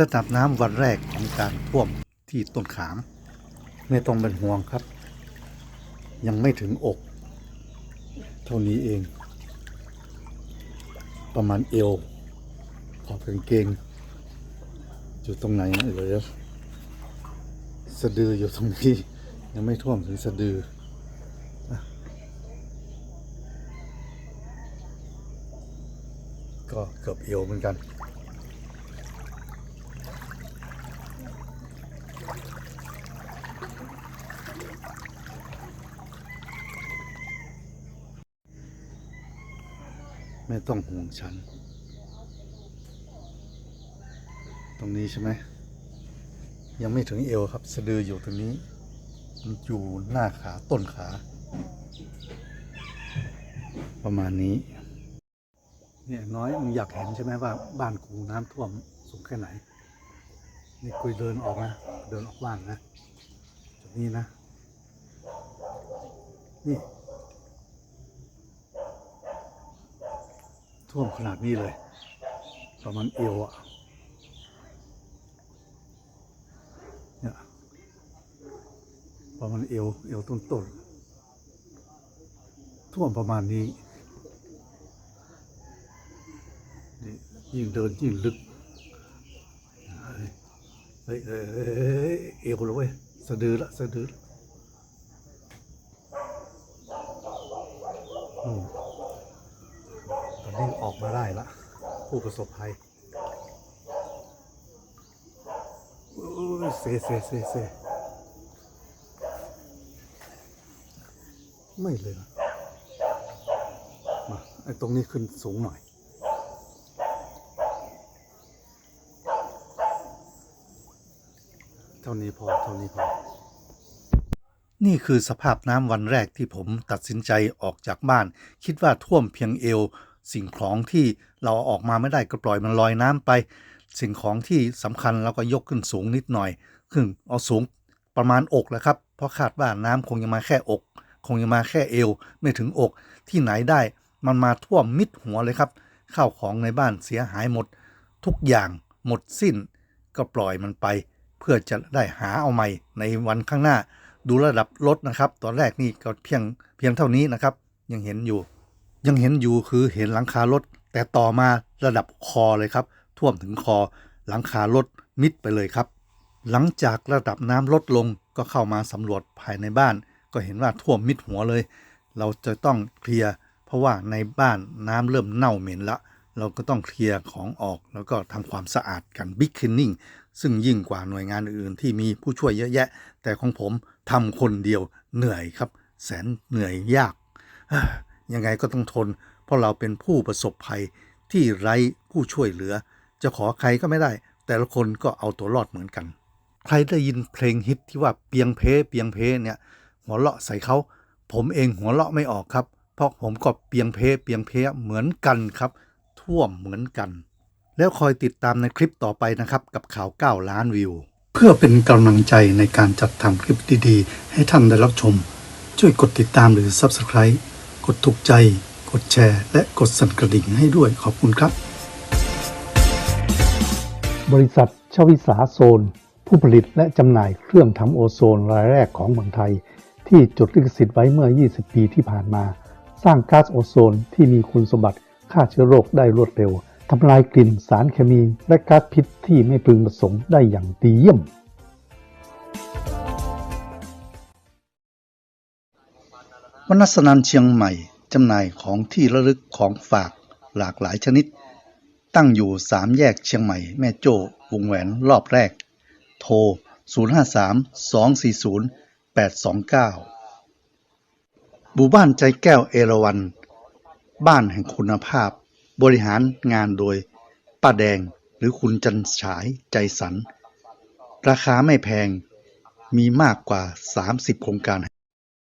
ระดับน้ำวันแรกของการท่วมที่ต้นขาม ไม่ต้องเป็นห่วงครับ ยังไม่ถึงอก เท่านี้เอง ประมาณเอวขอบกางเกง อยู่ตรงไหนนะเหลยสะดืออยู่ตรงนี้ ยังไม่ท่วมถึงสะดือก็เกือบเอวเหมือนกัน ไม่ต้องห่วงฉัน ตรงนี้ใช่ไหม ยังไม่ถึงเอวครับ สะดืออยู่ตรงนี้ มันอยู่หน้าขาต้นขา ประมาณนี้ เนี่ยน้อยมึงอยากเห็นใช่ไหมว่าบ้านกูน้ำท่วมสูงแค่ไหน นี่คุยเดินออกนะ เดินออกบ้านนะจุดนี้นะ นี่ ท่วมขนาดนี้เลย ประมาณเอวอะเนี่ยประมาณเอว เอวต้นต้นท่วมประมาณนี้นี่ยิ่งเดินยิ่งลึก ฮ้ยเฮ้ยเฮ้ยเฮ้ยเอวแล้วเว้ยสะดือละสะดือนู่นตอนนี้ออกมาได้ละ ผู้ประสบภัยอุ้ยเซเซเซเซไม่เลยนะมาไอ้ตรงนี้ขึ้นสูงหน่อย ท่านี้พอเท่านี้พอ นี่คือสภาพน้ำวันแรกที่ผมตัดสินใจออกจากบ้าน คิดว่าท่วมเพียงเอว สิ่งของที่เราออกมาไม่ได้ก็ปล่อยมันลอยน้ำไป สิ่งของที่สำคัญเราก็ยกขึ้นสูงนิดหน่อยขึ้นเอาสูงประมาณอกแล้วครับ เพราะคาดว่าน้ำคงจะมาแค่อก คงจะมาแค่เอว ไม่ถึงอกที่ไหนได้ มันมาท่วมมิดหัวเลยครับข้าวของในบ้านเสียหายหมด ทุกอย่างหมดสิ้น ก็ปล่อยมันไป เพื่อจะได้หาเอาใหม่ในวันข้างหน้า ดูระดับรถนะครับ ตอนแรกนี่ก็เพียงเพียงเท่านี้นะครับ ยังเห็นอยู่ ยังเห็นอยู่คือเห็นหลังคารถ แต่ต่อมาระดับคอเลยครับ ท่วมถึงคอ หลังคารถมิดไปเลยครับ หลังจากระดับน้ำลดลงก็เข้ามาสำรวจภายในบ้าน ก็เห็นว่าท่วมมิดหัวเลย เราจะต้องเคลียร์เพราะว่าในบ้านน้ำเริ่มเน่าเหม็นละเราก็ต้องเคลียร์ของออกแล้วก็ทำความสะอาดกันบิ๊กค e นนิ่ง ซึ่งยิ่งกว่าหน่วยงานอื่นๆ ที่มีผู้ช่วยเยอะแยะ แต่ของผมทำคนเดียวเหนื่อยครับ แสนเหนื่อยยากยังไงก็ต้องทน เพราะเราเป็นผู้ประสบภัยที่ไร้ผู้ช่วยเหลือ จะขอใครก็ไม่ได้ แต่ละคนก็เอาตัวรอดเหมือนกัน ใครได้ยินเพลงฮิตที่ว่าเปียงเพเปียงเพเนี่ย หัวเราะใส่เขา ผมเองหัวเราะไม่ออกครับ เพราะผมก็เปียงเพเปียงเพเหมือนกันครับ ท่วมเหมือนกัน แล้วคอยติดตามในคลิปต่อไปนะครับกับข่าว 9 ล้านวิว เพื่อเป็นกำลังใจในการจัดทำคลิปดีๆ ให้ท่านได้รับชม ช่วยกดติดตามหรือ Subscribe กดถูกใจ กดแชร์ และกดสั่นกระดิ่งให้ด้วยขอบคุณครับ บริษัทชวิสาโซน ผู้ผลิตและจำหน่ายเครื่องทำโอโซนรายแรกของเมืองไทย ที่จดลิขสิทธิ์ไว้เมื่อ 20 ปีที่ผ่านมา สร้างก๊าซโอโซนที่มีคุณสมบัติฆ่าเชื้อโรคได้รวดเร็ว ทำลายกลิ่นสารเคมีและก๊าซพิษที่ไม่พึงประสงค์ได้อย่างดีเยี่ยม วนัสนันเชียงใหม่จำหน่ายของที่ระลึกของฝากหลากหลายชนิด ตั้งอยู่สามแยกเชียงใหม่แม่โจ้วงแหวนรอบแรก โทร 053 240 829 หมู่บ้านใจแก้วเอราวัน บ้านแห่งคุณภาพ บริหารงานโดยป้าแดงหรือคุณจันฉายใจสัน ราคาไม่แพงมีมากกว่า 30 โครงการ